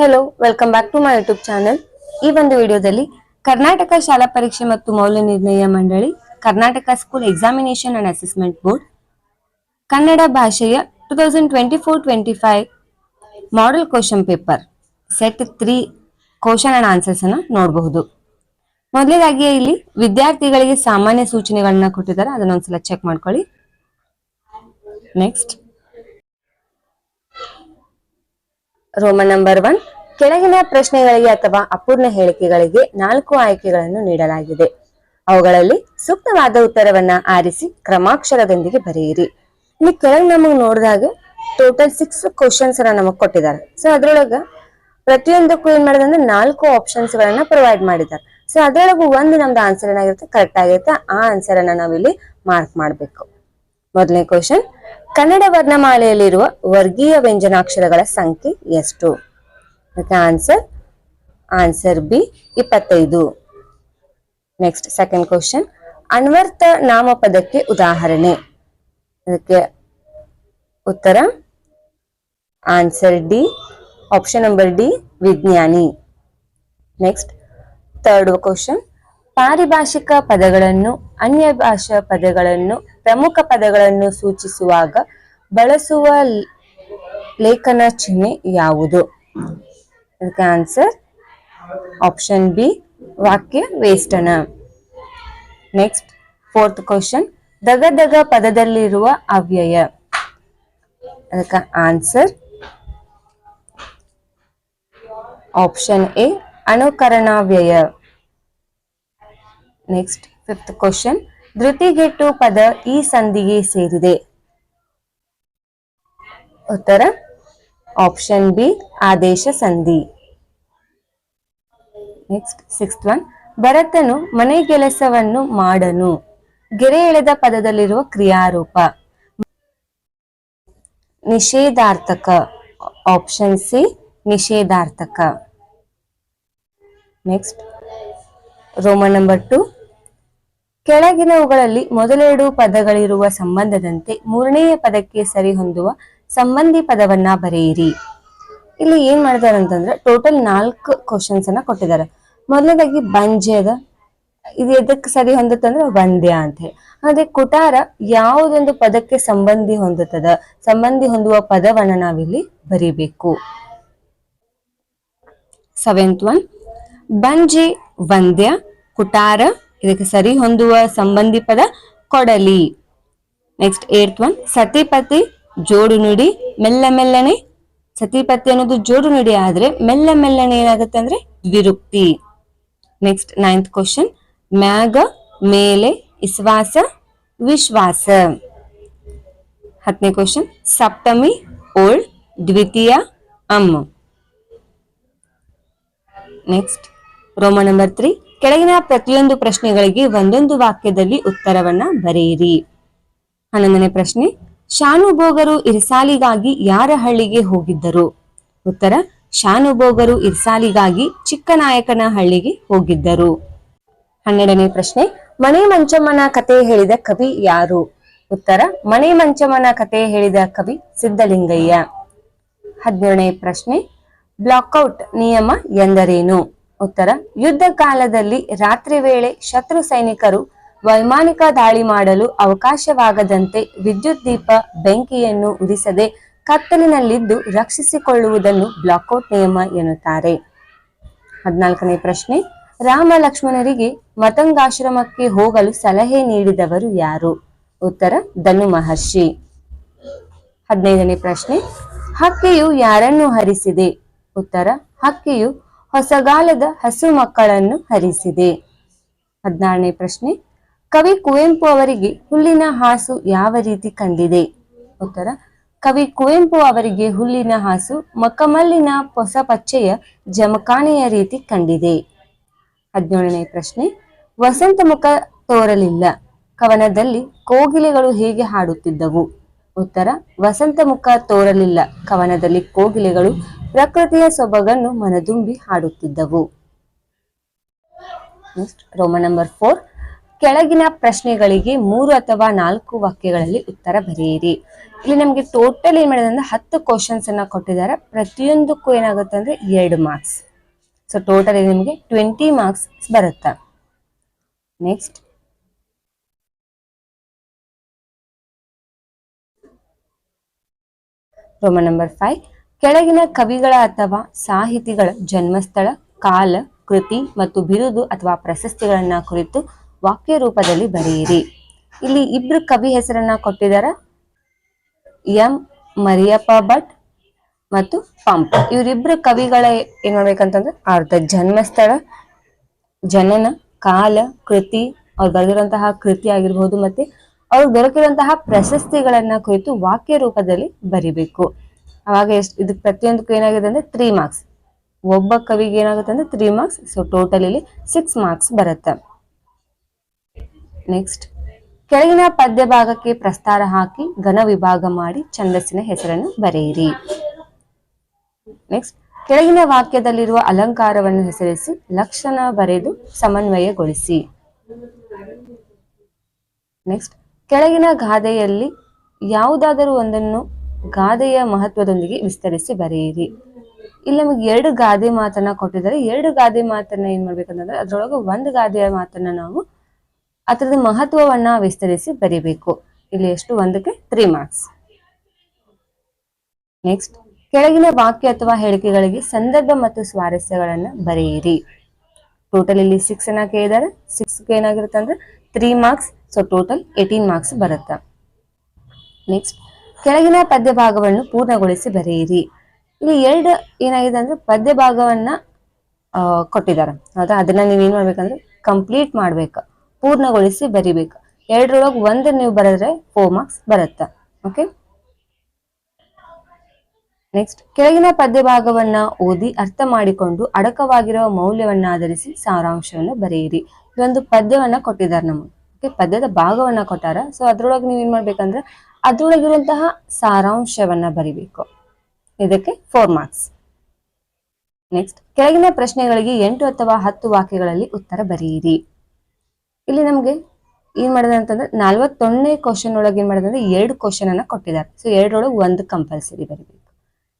Hello welcome back to my YouTube channel ಈ ಒಂದು ವಿಡಿಯೋದಲ್ಲಿ ಕರ್ನಾಟಕ ಶಾಲಾ ಪರೀಕ್ಷೆ ಮತ್ತು ಮೌಲ್ಯ ನಿರ್ಣಯ ಮಂಡಳಿ, Karnataka school examination and assessment board Kannada ಭಾಷೆಯ two thousand twenty four model question paper set three question and answers ಅನ್ನು ನೋಡಬಹುದು. ಮೊದಲನೇದಾಗಿ ಇಲ್ಲಿ ವಿದ್ಯಾರ್ಥಿಗಳಿಗೆ ಸಾಮಾನ್ಯ ಸೂಚನೆಗಳನ್ನ ಕೊಟ್ಟಿದ್ದಾರೆ. ಅದನ್ನ ಒಂದ್ಸಲ ಚೆಕ್ ಮಾಡ್ಕೊಳ್ಳಿ. ನೆಕ್ಸ್ಟ್ ರೋಮನ್ ನಂಬರ್ ಒನ್ ಕೆಳಗಿನ ಪ್ರಶ್ನೆಗಳಿಗೆ ಅಥವಾ ಅಪೂರ್ಣ ಹೇಳಿಕೆಗಳಿಗೆ ನಾಲ್ಕು ಆಯ್ಕೆಗಳನ್ನು ನೀಡಲಾಗಿದೆ. ಅವುಗಳಲ್ಲಿ ಸೂಕ್ತವಾದ ಉತ್ತರವನ್ನ ಆರಿಸಿ ಕ್ರಮಾಕ್ಷರದೊಂದಿಗೆ ಬರೆಯಿರಿ. ಇಲ್ಲಿ ಕೆಳಗೆ ನಮಗೆ ನೋಡಿದಾಗ ಟೋಟಲ್ ಸಿಕ್ಸ್ ಕ್ವಶನ್ಸ್ ನಮಗ್ ಕೊಟ್ಟಿದ್ದಾರೆ. ಸೊ ಅದ್ರೊಳಗ ಪ್ರತಿಯೊಂದಕ್ಕೂ ಏನ್ ಮಾಡಿದ್ರೆ ನಾಲ್ಕು ಆಪ್ಷನ್ಸ್ ಗಳನ್ನ ಪ್ರೊವೈಡ್ ಮಾಡಿದ್ದಾರೆ. ಸೊ ಅದ್ರೊಳಗೂ ಒಂದು ನಮ್ದು ಆನ್ಸರ್ ಏನಾಗಿರುತ್ತೆ? ಕರೆಕ್ಟ್ ಆಗಿರುತ್ತೆ. ಆ ಆನ್ಸರ್ ಅನ್ನ ನಾವಿಲ್ಲಿ ಮಾರ್ಕ್ ಮಾಡಬೇಕು. ಮೊದಲನೇ ಕ್ವಶನ್ ಕನ್ನಡ ವರ್ಣಮಾಲೆಯಲ್ಲಿರುವ ವರ್ಗೀಯ ವ್ಯಂಜನಾಕ್ಷರಗಳ ಸಂಖ್ಯೆ ಎಷ್ಟು? ಅದಕ್ಕೆ ಆನ್ಸರ್ ಆನ್ಸರ್ ಬಿ ಇಪ್ಪತ್ತೈದು. ನೆಕ್ಸ್ಟ್ ಸೆಕೆಂಡ್ ಕ್ವಶನ್ ಅನ್ವರ್ಥ ನಾಮಪದಕ್ಕೆ ಉದಾಹರಣೆ. ಅದಕ್ಕೆ ಉತ್ತರ answer D option number D ವಿಜ್ಞಾನಿ. ನೆಕ್ಸ್ಟ್ ಥರ್ಡ್ ಕ್ವಶನ್ ಪಾರಿಭಾಷಿಕ ಪದಗಳನ್ನು ಅನ್ಯ ಭಾಷಾ ಪದಗಳನ್ನು ಪ್ರಮುಖ ಪದಗಳನ್ನು ಸೂಚಿಸುವಾಗ ಬಳಸುವ ಲೇಖನ ಚಿಹ್ನೆ ಯಾವುದು? ಅದಕ್ಕೆ ಆನ್ಸರ್ ಆಪ್ಷನ್ ಬಿ ವಾಕ್ಯ ವೇಷ್ಟನ. ನೆಕ್ಸ್ಟ್ ಫೋರ್ತ್ ಕ್ವಶನ್ ದಗದಗ ಪದದಲ್ಲಿರುವ ಅವ್ಯಯ. ಅದಕ್ಕೆ ಆನ್ಸರ್ ಆಪ್ಷನ್ ಎ ಅನುಕರಣಾವ್ಯಯ ನೆಕ್ಸ್ಟ್ ಫಿಫ್ತ್ ಕ್ವಶನ್ ಧೃತಿಗೆಟ್ಟು ಪದ ಈ ಸಂಧಿಗೆ ಸೇರಿದೆ. ಉತ್ತರ ಆಪ್ಷನ್ ಬಿ ಆದೇಶ ಸಂಧಿ. ನೆಕ್ಸ್ಟ್ ಸಿಕ್ಸ್ತ್ ಒನ್ ಭರತನು ಮನೆ ಕೆಲಸವನ್ನು ಮಾಡನು. ಗೆರೆ ಎಳೆದ ಪದದಲ್ಲಿರುವ ಕ್ರಿಯಾರೂಪ. ನಿಷೇಧಾರ್ಥಕ. ಆಪ್ಷನ್ ಸಿ ನಿಷೇಧಾರ್ಥಕ. ನೆಕ್ಸ್ಟ್ ರೋಮನ್ ನಂಬರ್ ಟು ಕೆಳಗಿನವುಗಳಲ್ಲಿ ಮೊದಲೆರಡು ಪದಗಳಿರುವ ಸಂಬಂಧದಂತೆ ಮೂರನೆಯ ಪದಕ್ಕೆ ಸರಿಹೊಂದುವ ಸಂಬಂಧಿ ಪದವನ್ನ ಬರೆಯಿರಿ. ಇಲ್ಲಿ ಏನ್ ಮಾಡಿದಾರೆ ಅಂತಂದ್ರೆ ಟೋಟಲ್ ನಾಲ್ಕು ಕ್ವಶನ್ಸ್ ಅನ್ನ ಕೊಟ್ಟಿದ್ದಾರೆ. ಮೊದಲನೇದಾಗಿ ಬಂಜೆದ. ಇದು ಎದಕ್ಕೆ ಸರಿ ಹೊಂದುತ್ತಂದ್ರೆ ವಂದ್ಯ ಅಂತ ಹೇಳಿ. ಅದೇ ಕುಟಾರ ಯಾವುದೊಂದು ಪದಕ್ಕೆ ಸಂಬಂಧಿ ಹೊಂದುತ್ತದ? ಸಂಬಂಧಿ ಹೊಂದುವ ಪದವನ್ನ ನಾವಿಲ್ಲಿ ಬರಿಬೇಕು. ಸೆವೆಂತ್ ಒನ್ ಬಂಜೆ ವಂದ್ಯ ಕುಟಾರ ಇದಕ್ಕೆ ಸರಿ ಹೊಂದುವ ಸಂಬಂಧಿ ಪದ ಕೊಡಲಿ. ನೆಕ್ಸ್ಟ್ ಏರ್ತ್ ಒನ್ ಸತಿಪತಿ ಜೋಡು ನುಡಿ, ಮೆಲ್ಲ ಮೆಲ್ಲನೆ. ಸತಿಪತಿ ಅನ್ನೋದು ಜೋಡು ನುಡಿ ಆದ್ರೆ ಮೆಲ್ಲ ಮೆಲ್ಲನೆ ಏನಾಗುತ್ತೆ ಅಂದ್ರೆ ವಿರುಕ್ತಿ. ನೆಕ್ಸ್ಟ್ ನೈನ್ತ್ ಕ್ವಶನ್ ಮ್ಯಾಗ, ಮೇಲೆ ಇಸ್ವಾಸ ವಿಶ್ವಾಸ. ಹತ್ತನೇ ಕ್ವಶನ್ ಸಪ್ತಮಿ ಓಲ್ಡ್ ದ್ವಿತೀಯ, ಅಮ್ಮ. ನೆಕ್ಸ್ಟ್ ರೋಮ ನಂಬರ್ ತ್ರೀ ಕೆಳಗಿನ ಪ್ರತಿಯೊಂದು ಪ್ರಶ್ನೆಗಳಿಗೆ ಒಂದೊಂದು ವಾಕ್ಯದಲ್ಲಿ ಉತ್ತರವನ್ನ ಬರೆಯಿರಿ. ಹನ್ನೊಂದನೇ ಪ್ರಶ್ನೆ, ಶಾನುಭೋಗರು ಇರ್ಸಾಲಿಗಾಗಿ ಯಾರ ಹಳ್ಳಿಗೆ ಹೋಗಿದ್ದರು? ಉತ್ತರ, ಶಾನುಭೋಗರು ಇರ್ಸಾಲಿಗಾಗಿ ಚಿಕ್ಕನಾಯಕನ ಹಳ್ಳಿಗೆ ಹೋಗಿದ್ದರು. ಹನ್ನೆರಡನೇ ಪ್ರಶ್ನೆ ಮನೆ ಮಂಚಮ್ಮನ ಕತೆ ಹೇಳಿದ ಕವಿ ಯಾರು? ಉತ್ತರ ಮನೆ ಮಂಚಮ್ಮನ ಕತೆ ಹೇಳಿದ ಕವಿ ಸಿದ್ದಲಿಂಗಯ್ಯ ಹದಿನೇಳನೇ ಪ್ರಶ್ನೆ, ಬ್ಲಾಕ್ಔಟ್ ನಿಯಮ ಎಂದರೇನು? ಉತ್ತರ, ಯುದ್ಧ ಕಾಲದಲ್ಲಿ ರಾತ್ರಿ ವೇಳೆ ಶತ್ರು ಸೈನಿಕರು ವೈಮಾನಿಕ ದಾಳಿ ಮಾಡಲು ಅವಕಾಶವಾಗದಂತೆ ವಿದ್ಯುತ್ ದೀಪ ಬೆಂಕಿಯನ್ನು ಉರಿಸದೆ ಕತ್ತಲಿನಲ್ಲಿದ್ದು ರಕ್ಷಿಸಿಕೊಳ್ಳುವುದನ್ನು ಬ್ಲಾಕ್ಔಟ್ ನಿಯಮ ಎನ್ನುತ್ತಾರೆ. ಹದಿನಾಲ್ಕನೇ ಪ್ರಶ್ನೆ, ರಾಮ ಲಕ್ಷ್ಮಣರಿಗೆ ಮತಂಗಾಶ್ರಮಕ್ಕೆ ಹೋಗಲು ಸಲಹೆ ನೀಡಿದವರು ಯಾರು? ಉತ್ತರ, ಧನು ಮಹರ್ಷಿ. ಹದಿನೈದನೇ ಪ್ರಶ್ನೆ, ಹಕ್ಕಿಯು ಯಾರನ್ನು ಹರಿಸಿದೆ? ಉತ್ತರ, ಹಕ್ಕಿಯು ಹೊಸಗಾಲದ ಹಸು ಮಕ್ಕಳನ್ನು ಹರಿಸಿದೆ. ಹದಿನಾರನೇ ಪ್ರಶ್ನೆ, ಕವಿ ಕುವೆಂಪು ಅವರಿಗೆ ಹುಲ್ಲಿನ ಹಾಸು ಯಾವ ರೀತಿ ಕಂಡಿದೆ? ಉತ್ತರ, ಕವಿ ಕುವೆಂಪು ಅವರಿಗೆ ಹುಲ್ಲಿನ ಹಾಸು ಮಕ್ಕಮಲ್ಲಿನ ಹೊಸ ಪಚ್ಚೆಯ ಜಮಖಾನೆಯ ರೀತಿ ಕಂಡಿದೆ. ಹದಿನೇಳನೇ ಪ್ರಶ್ನೆ, ವಸಂತ ಮುಖ ತೋರಲಿಲ್ಲ. ಕವನದಲ್ಲಿ ಕೋಗಿಲೆಗಳು ಹೇಗೆ ಹಾಡುತ್ತಿದ್ದವು? ಉತ್ತರ, ವಸಂತ ಮುಖ ತೋರಲಿಲ್ಲ. ಕವನದಲ್ಲಿ ಕೋಗಿಲೆಗಳು ಪ್ರಕೃತಿಯ ಸೊಬಗನ್ನು ಮನದುಂಬಿ ಹಾಡುತ್ತಿದ್ದವು. ನೆಕ್ಸ್ಟ್ ರೋಮ ನಂಬರ್ ಫೋರ್ ಕೆಳಗಿನ ಪ್ರಶ್ನೆಗಳಿಗೆ ಮೂರು ಅಥವಾ ನಾಲ್ಕು ವಾಕ್ಯಗಳಲ್ಲಿ ಉತ್ತರ ಬರೆಯಿರಿ. ಇಲ್ಲಿ ನಮಗೆ ಟೋಟಲ್ ಏನ್ ಮಾಡಿದೆ ಅಂದ್ರೆ ಹತ್ತು ಕ್ವಶನ್ಸ್ ಅನ್ನ ಕೊಟ್ಟಿದ್ದಾರೆ. ಪ್ರತಿಯೊಂದಕ್ಕೂ ಏನಾಗುತ್ತೆ ಅಂದ್ರೆ ಎರಡು ಮಾರ್ಕ್ಸ್ ಸೊ ಟೋಟಲ್ ನಿಮಗೆ ಟ್ವೆಂಟಿ ಮಾರ್ಕ್ಸ್ ಬರುತ್ತೆ? ನೆಕ್ಸ್ಟ್ ರೋಮನ್ ನಂಬರ್ ಫೈವ್ ಕೆಳಗಿನ ಕವಿಗಳ ಅಥವಾ ಸಾಹಿತಿಗಳ ಜನ್ಮಸ್ಥಳ, ಕಾಲ, ಕೃತಿ ಮತ್ತು ಬಿರುದು ಅಥವಾ ಪ್ರಶಸ್ತಿಗಳನ್ನ ಕುರಿತು ವಾಕ್ಯ ರೂಪದಲ್ಲಿ ಬರೆಯಿರಿ. ಇಲ್ಲಿ ಇಬ್ರು ಕವಿ ಹೆಸರನ್ನ ಕೊಟ್ಟಿದ್ದಾರೆ ಎಂ. ಮರಿಯಪ್ಪ ಭಟ್ ಮತ್ತು ಪಂಪ. ಇವರಿಬ್ರು ಕವಿಗಳ ಏನ್ ಮಾಡ್ಬೇಕಂತಂದ್ರೆ ಅವ್ರದ್ದು ಜನ್ಮಸ್ಥಳ, ಜನನ, ಕಾಲ, ಕೃತಿ, ಅವ್ರು ಬರೆದಿರುವಂತಹ ಕೃತಿ ಆಗಿರ್ಬೋದು ಮತ್ತೆ ಅವ್ರು ದೊರಕಿರುವಂತಹ ಪ್ರಶಸ್ತಿಗಳನ್ನ ಕುರಿತು ವಾಕ್ಯ ರೂಪದಲ್ಲಿ ಬರಿಬೇಕು. ಅವಾಗ ಎಷ್ಟು ಇದಕ್ಕೆ ಪ್ರತಿಯೊಂದಕ್ಕೂ ಏನಾಗಿದೆ ಅಂದ್ರೆ ತ್ರೀ ಮಾರ್ಕ್ಸ್ ಒಬ್ಬ ಕವಿಗೆ ಏನಾಗುತ್ತೆ ಅಂದ್ರೆ ತ್ರೀ ಮಾರ್ಕ್ಸ್ ಸೊ ಟೋಟಲ್ ಇಲ್ಲಿ ಸಿಕ್ಸ್ ಮಾರ್ಕ್ಸ್ ಬರುತ್ತೆ. ನೆಕ್ಸ್ಟ್ ಕೆಳಗಿನ ಪದ್ಯ ಭಾಗಕ್ಕೆ ಪ್ರಸ್ತಾರ ಹಾಕಿ ಘನ ವಿಭಾಗ ಮಾಡಿ ಛಂದಸ್ಸಿನ ಹೆಸರನ್ನು ಬರೆಯಿರಿ. ನೆಕ್ಸ್ಟ್ ಕೆಳಗಿನ ವಾಕ್ಯದಲ್ಲಿರುವ ಅಲಂಕಾರವನ್ನು ಹೆಸರಿಸಿ ಲಕ್ಷಣ ಬರೆದು ಸಮನ್ವಯಗೊಳಿಸಿ. ನೆಕ್ಸ್ಟ್ ಕೆಳಗಿನ ಗಾದೆಯಲ್ಲಿ ಯಾವುದಾದರೂ ಒಂದನ್ನು ಗಾದೆಯ ಮಹತ್ವದೊಂದಿಗೆ ವಿಸ್ತರಿಸಿ ಬರೆಯಿರಿ. ಇಲ್ಲಿ ನಮಗೆ ಎರಡು ಗಾದೆ ಮಾತನ್ನ ಕೊಟ್ಟಿದ್ದಾರೆ. ಎರಡು ಗಾದೆ ಮಾತನ್ನ ಏನ್ ಮಾಡ್ಬೇಕಂತಂದ್ರೆ, ಅದ್ರೊಳಗೆ ಒಂದು ಗಾದೆಯ ಮಾತನ್ನ ನಾವು ಅದರದ ಮಹತ್ವವನ್ನ ವಿಸ್ತರಿಸಿ ಬರಿಬೇಕು. ಇಲ್ಲಿ ಎಷ್ಟು? ಒಂದಕ್ಕೆ ತ್ರೀ ಮಾರ್ಕ್ಸ್ ನೆಕ್ಸ್ಟ್ ಕೆಳಗಿನ ವಾಕ್ಯ ಅಥವಾ ಹೇಳಿಕೆಗಳಿಗೆ ಸಂದರ್ಭ ಮತ್ತು ಸ್ವಾರಸ್ಯಗಳನ್ನ ಬರೆಯಿರಿ. ಟೋಟಲ್ ಇಲ್ಲಿ ಸಿಕ್ಸ್ ಅನ್ನ ಕೇಳಿದಾರೆ ಸಿಕ್ಸ್ ಏನಾಗಿರುತ್ತೆ ಅಂದ್ರೆ three marks so total eighteen marks ಬರುತ್ತೆ? ನೆಕ್ಸ್ಟ್ ಕೆಳಗಿನ ಪದ್ಯ ಭಾಗವನ್ನು ಪೂರ್ಣಗೊಳಿಸಿ ಬರೆಯಿರಿ. ಇಲ್ಲಿ ಎರಡು ಏನಾಗಿದೆ ಅಂದ್ರೆ ಪದ್ಯ ಭಾಗವನ್ನ ಕೊಟ್ಟಿದ್ದಾರೆ. ಹೌದಾ? ಅದನ್ನ ನೀವು ಏನ್ ಮಾಡ್ಬೇಕಂದ್ರೆ ಕಂಪ್ಲೀಟ್ ಮಾಡ್ಬೇಕ. ಪೂರ್ಣಗೊಳಿಸಿ ಬರಿಬೇಕು. ಎರಡರೊಳಗೆ ಒಂದು ನೀವು ಬರೆದ್ರೆ ಫೋರ್ ಮಾರ್ಕ್ಸ್ ಬರುತ್ತೆ. ಓಕೆ ನೆಕ್ಸ್ಟ್ ಕೆಳಗಿನ ಪದ್ಯ ಭಾಗವನ್ನ ಓದಿ ಅರ್ಥ ಮಾಡಿಕೊಂಡು ಅಡಕವಾಗಿರುವ ಮೌಲ್ಯವನ್ನ ಆಧರಿಸಿ ಸಾರಾಂಶವನ್ನು ಬರೆಯಿರಿ. ಇದೊಂದು ಪದ್ಯವನ್ನ ಕೊಟ್ಟಿದ್ದಾರೆ ನಮಗೆ ಪದ್ಯದ ಭಾಗವನ್ನ ಕೊಟ್ಟಾರ. ಸೊ ಅದ್ರೊಳಗೆ ನೀವ್ ಏನ್ ಮಾಡ್ಬೇಕಂದ್ರೆ ಅದ್ರೊಳಗಿರುವಂತಹ ಸಾರಾಂಶವನ್ನ ಬರಿಬೇಕು. ಇದಕ್ಕೆ ಫೋರ್ ಮಾರ್ಕ್ಸ್ ನೆಕ್ಸ್ಟ್ ಕೆಳಗಿನ ಪ್ರಶ್ನೆಗಳಿಗೆ ಎಂಟು ಅಥವಾ ಹತ್ತು ವಾಕ್ಯಗಳಲ್ಲಿ ಉತ್ತರ ಬರೆಯಿರಿ ಇಲ್ಲಿ ನಮಗೆ ಏನ್ ಮಾಡಿದೆ ಅಂತಂದ್ರೆ ನಲ್ವತ್ತೊಂದನೇ ಕ್ವಶನ್ ಒಳಗೆ ಏನ್ ಮಾಡಿದೆ ಅಂದ್ರೆ ಎರಡು ಕ್ವಶನ್ ಅನ್ನ ಕೊಟ್ಟಿದ್ದಾರೆ. ಸೊ ಎರಡರೊಳಗೆ ಒಂದು ಕಂಪಲ್ಸರಿ ಬರಿಬೇಕು.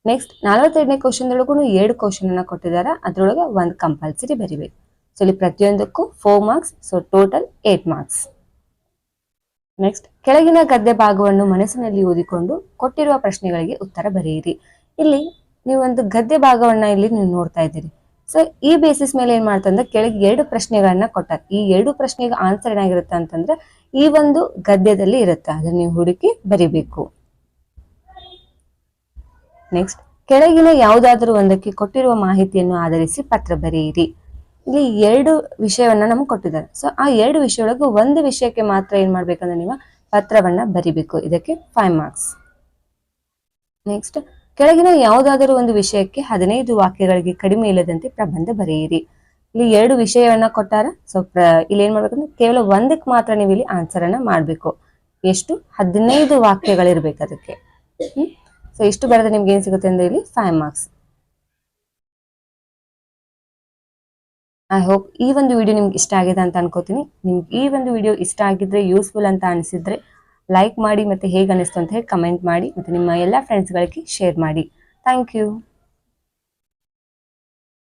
ನೆಕ್ಸ್ಟ್ ನಲ್ವತ್ತೆರಡನೇ ಕ್ವಶನ್ ಒಳಗೂ ಎರಡು ಕ್ವಶನ್ ಅನ್ನ ಕೊಟ್ಟಿದ್ದಾರೆ. ಅದ್ರೊಳಗೆ ಒಂದು ಕಂಪಲ್ಸರಿ ಬರಿಬೇಕು. ಸೊ ಇಲ್ಲಿ ಪ್ರತಿಯೊಂದಕ್ಕೂ four marks so total eight marks next ಕೆಳಗಿನ ಗದ್ಯ ಭಾಗವನ್ನು ಮನಸ್ಸಿನಲ್ಲಿ ಓದಿಕೊಂಡು ಕೊಟ್ಟಿರುವ ಪ್ರಶ್ನೆಗಳಿಗೆ ಉತ್ತರ ಬರೆಯಿರಿ. ಇಲ್ಲಿ ನೀವು ಒಂದು ಗದ್ಯ ಭಾಗವನ್ನ ಇಲ್ಲಿ ನೀವು ನೋಡ್ತಾ ಇದ್ದೀರಿ. ಸೊ ಈ ಬೇಸಿಸ್ ಮೇಲೆ ಏನ್ ಮಾಡ್ತಂದ್ರೆ ಕೆಳಗೆ ಎರಡು ಪ್ರಶ್ನೆಗಳನ್ನ ಕೊಟ್ಟಾರೆ. ಈ ಎರಡು ಪ್ರಶ್ನೆಗೆ ಆನ್ಸರ್ ಏನಾಗಿರುತ್ತೆ ಅಂತಂದ್ರೆ ಈ ಒಂದು ಗದ್ಯದಲ್ಲಿ ಇರುತ್ತೆ. ಅದನ್ನ ನೀವು ಹುಡುಕಿ ಬರಿಬೇಕು. ನೆಕ್ಸ್ಟ್ ಕೆಳಗಿನ ಯಾವುದಾದ್ರೂ ಒಂದಕ್ಕೆ ಕೊಟ್ಟಿರುವ ಮಾಹಿತಿಯನ್ನು ಆಧರಿಸಿ ಪತ್ರ ಬರೆಯಿರಿ. ಇಲ್ಲಿ ಎರಡು ವಿಷಯವನ್ನ ನಮ್ಗೆ ಕೊಟ್ಟಿದ್ದಾರೆ. ಸೊ ಆ ಎರಡು ವಿಷಯೊಳಗೆ ಒಂದು ವಿಷಯಕ್ಕೆ ಮಾತ್ರ ಏನ್ ಮಾಡ್ಬೇಕಂದ್ರೆ ನೀವು ಪತ್ರವನ್ನ ಬರಿಬೇಕು. ಇದಕ್ಕೆ ಫೈವ್ ಮಾರ್ಕ್ಸ್ ನೆಕ್ಸ್ಟ್ ಕೆಳಗಿನ ಯಾವುದಾದರೂ ಒಂದು ವಿಷಯಕ್ಕೆ ಹದಿನೈದು ವಾಕ್ಯಗಳಿಗೆ ಕಡಿಮೆ ಇಲ್ಲದಂತೆ ಪ್ರಬಂಧ ಬರೆಯಿರಿ. ಇಲ್ಲಿ ಎರಡು ವಿಷಯವನ್ನ ಕೊಟ್ಟಾರ. ಸೊ ಇಲ್ಲಿ ಏನ್ ಮಾಡ್ಬೇಕಂದ್ರೆ ಕೇವಲ ಒಂದಕ್ಕೆ ಮಾತ್ರ ನೀವು ಇಲ್ಲಿ ಆನ್ಸರ್ ಅನ್ನ ಮಾಡ್ಬೇಕು. ಎಷ್ಟು? ಹದಿನೈದು ವಾಕ್ಯಗಳಿರ್ಬೇಕು ಅದಕ್ಕೆ. ಸೊ ಇಷ್ಟು ಬರೆದ್ರೆ ನಿಮ್ಗೆ ಏನ್ ಸಿಗುತ್ತೆ ಅಂದ್ರೆ ಇಲ್ಲಿ ಫೈವ್ ಮಾರ್ಕ್ಸ್ ಐ ಹೋಪ್ ಈ ಒಂದು ವಿಡಿಯೋ ನಿಮ್ಗೆ ಇಷ್ಟ ಆಗಿದೆ ಅಂತ ಅನ್ಕೋತೀನಿ. ನಿಮ್ಗೆ ಈ ಒಂದು ವಿಡಿಯೋ ಇಷ್ಟ ಆಗಿದ್ರೆ ಯೂಸ್ಫುಲ್ ಅಂತ ಅನಿಸಿದ್ರೆ ಲೈಕ್ ಮಾಡಿ ಮತ್ತೆ ಹೇಗೆ ಅನಿಸ್ತು ಅಂತ ಹೇಳಿ ಕಮೆಂಟ್ ಮಾಡಿ ಮತ್ತೆ ನಿಮ್ಮ ಎಲ್ಲ ಫ್ರೆಂಡ್ಸ್ಗಳಿಗೆ ಶೇರ್ ಮಾಡಿ. Thank you